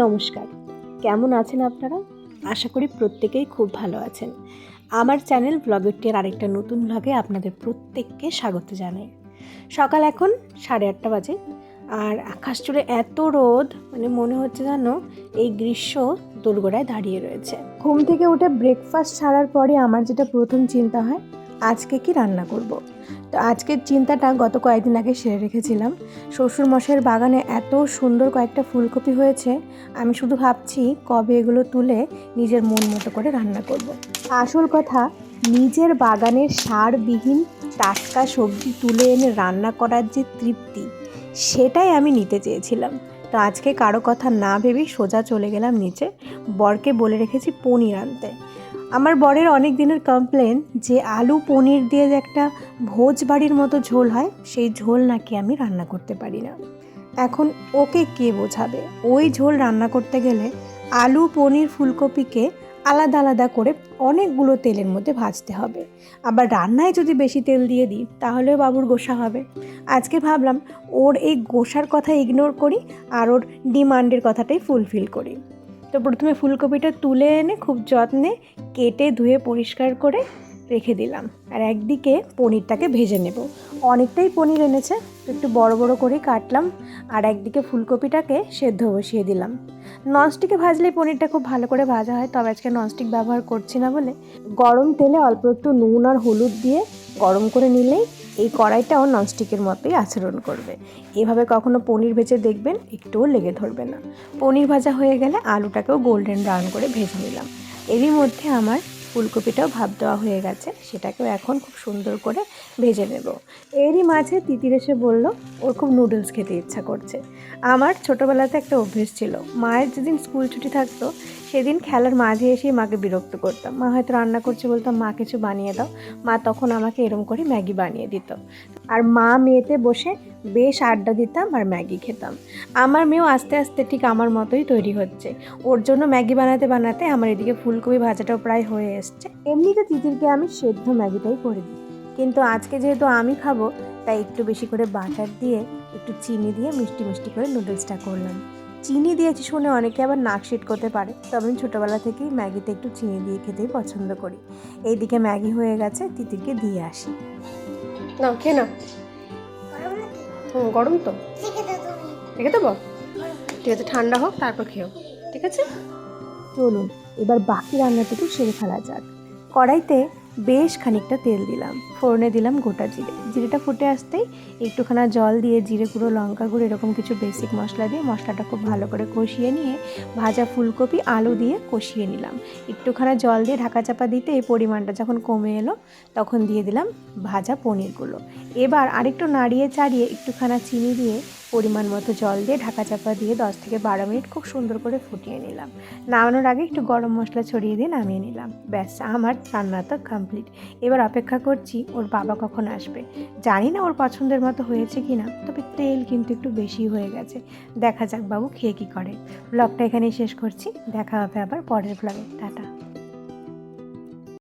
নমস্কার। কেমন আছেন আপনারা? আশা করি প্রত্যেকেই খুব ভালো আছেন। আমার চ্যানেল ব্লগেরটির আরেকটা নতুন ব্লগে আপনাদের প্রত্যেককে স্বাগত জানাই। সকাল এখন সাড়ে আটটা বাজে আর আকাশ জুড়ে এত রোদ মানে মনে হচ্ছে যেন এই গ্রীষ্ম দোরগোড়ায় দাঁড়িয়ে রয়েছে। ঘুম থেকে উঠে ব্রেকফাস্ট ছাড়ার পরে আমার যেটা প্রথম চিন্তা হয় আজকে কি রান্না করব। তো আজকের চিন্তাটা গত কয়েকদিন আগে সেরে রেখেছিলাম শ্বশুর মশাইয়ের বাগানে এত সুন্দর কয়েকটা ফুলকপি হয়েছে, আমি শুধু ভাবছি কবে এগুলো তুলে নিজের মন মতো করে রান্না করব। আসল কথা, নিজের বাগানের সারবিহীন টাটকা সবজি তুলে এনে রান্না করার যে তৃপ্তি, সেটাই আমি নিতে চেয়েছিলাম তো আজকে কারও কথা না ভেবেই সোজা চলে গেলাম নিচে, বরকে বলে রেখেছি পনির আনতে আমার বরের অনেক দিনের কমপ্লেন যে আলু পনির দিয়ে যে একটা ভোজ বাড়ির মতো ঝোল হয়, সেই ঝোল নাকি আমি রান্না করতে পারি না। এখন ওকে কে বোঝাবে? ওই ঝোল রান্না করতে গেলে আলু পনির ফুলকপিকে আলাদা আলাদা করে অনেকগুলো তেলের মধ্যে ভাজতে হবে। আবার রান্নায় যদি বেশি তেল দিয়ে দিই, তাহলেও বাবুর গোসা হবে। আজকে ভাবলাম ওর এই গোসার কথা ইগনোর করি আর ওর ডিমান্ডের কথাটাই ফুলফিল করি। তো প্রথমে ফুলকপিটা তুলে এনে খুব যত্নে কেটে ধুয়ে পরিষ্কার করে রেখে দিলাম। আর একদিকে পনিরটাকে ভেজে নেব। অনেকটাই পনির এনেছে একটু বড় বড় করে কাটলাম। আর একদিকে ফুলকপিটাকে সেদ্ধ বসিয়ে দিলাম। ননস্টিকে ভাজলে পনিরটা খুব ভালো করে ভাজা হয়, তবে আজকে ননস্টিক ব্যবহার করছি না বলে। গরম তেলে অল্প একটু নুন আর হলুদ দিয়ে গরম করে নিলেই এই কড়াইটাও ননস্টিকের মতোই আচরণ করবে। এভাবে কখনো পনির ভেজে দেখবেন, একটুও লেগে ধরবে না। পনির ভাজা হয়ে গেলে আলুটাকেও গোল্ডেন ব্রাউন করে ভেজে নিলাম। এরই মধ্যে আমার ফুলকপিটাও ভাব দেওয়া হয়ে গেছে, সেটাকেও এখন খুব সুন্দর করে ভেজে নেব। এরই মাঝে তিতির এসে বলল, ওর খুব নুডলস খেতে ইচ্ছা করছে। আমার ছোটোবেলাতে একটা অভ্যেস ছিল, মায়ের যেদিন স্কুল ছুটি থাকতো, সেদিন খেলার মাঝে এসে মাকে বিরক্ত করতাম। মা হয়তো রান্না করছে বলতাম মা, কিছু বানিয়ে দাও। মা তখন আমাকে এরম করে ম্যাগি বানিয়ে দিত। আর মা মেয়েতে বসে বেশ আড্ডা দিতাম আর ম্যাগি খেতাম। আমার মেয়েও আস্তে আস্তে ঠিক আমার মতোই তৈরি হচ্ছে। ওর জন্য ম্যাগি বানাতে বানাতে আমার এদিকে ফুলকপি ভাজাটাও প্রায় হয়ে এসছে। এমনিতে তিতিরকে আমি সেদ্ধ ম্যাগিটাই করে দিই। কিন্তু আজকে যেহেতু আমি খাব, তাই একটু বেশি করে বাটার দিয়ে একটু চিনি দিয়ে মিষ্টি মিষ্টি করে নুডলসটা করলাম। চিনি দিয়েছি শুনে অনেকে আবার নাক শিট করতে পারে, তবে আমি ছোটোবেলা থেকেই ম্যাগিতে একটু চিনি দিয়ে খেতেই পছন্দ করি। এইদিকে ম্যাগি হয়ে গেছে, তিতিরকে দিয়ে আসি। না, খেয়ে না হুম, গরম তো। রেখে দেবো? ঠিক আছে, ঠান্ডা হোক, তারপর খেও ঠিক আছে? চলুন, এবার বাকি রান্নাটুকু সেরে ফেলা যাক। কড়াইতে বেশ খানিকটা তেল দিলাম। ফোড়নে দিলাম গোটা জিরে। জিরেটা ফুটে আসতেই একটুখানা জল দিয়ে জিরে গুঁড়ো, লঙ্কা গুঁড়ো, এরকম কিছু বেসিক মশলা দিয়ে মশলাটা খুব ভালো করে কষিয়ে নিয়ে ভাজা ফুলকপি, আলু দিয়ে কষিয়ে নিলাম। একটুখানা জল দিয়ে ঢাকা চাপা দিতে এই পরিমাণটা যখন কমে এলো, তখন দিয়ে দিলাম ভাজা পনিরগুলো। এবার আরেকটু নাড়িয়ে চাড়িয়ে একটুখানা চিনি দিয়ে পরিমাণ মতো জল দিয়ে ঢাকা চাপা দিয়ে দশ থেকে বারো মিনিট খুব সুন্দর করে ফুটিয়ে নিলাম। নামানোর আগে একটু গরম মশলা ছড়িয়ে দিয়ে নামিয়ে নিলাম। ব্যাস, আমার রান্না তো কমপ্লিট এবার অপেক্ষা করছি ওর বাবা কখন আসবে। জানি না ওর পছন্দের মতো হয়েছে কি না তবে তেল কিন্তু একটু বেশি হয়ে গেছে। দেখা যাক বাবু খেয়ে কী করে। ব্লগটা এখানেই শেষ করছি। দেখা হবে আবার পরের ব্লগে টাটা।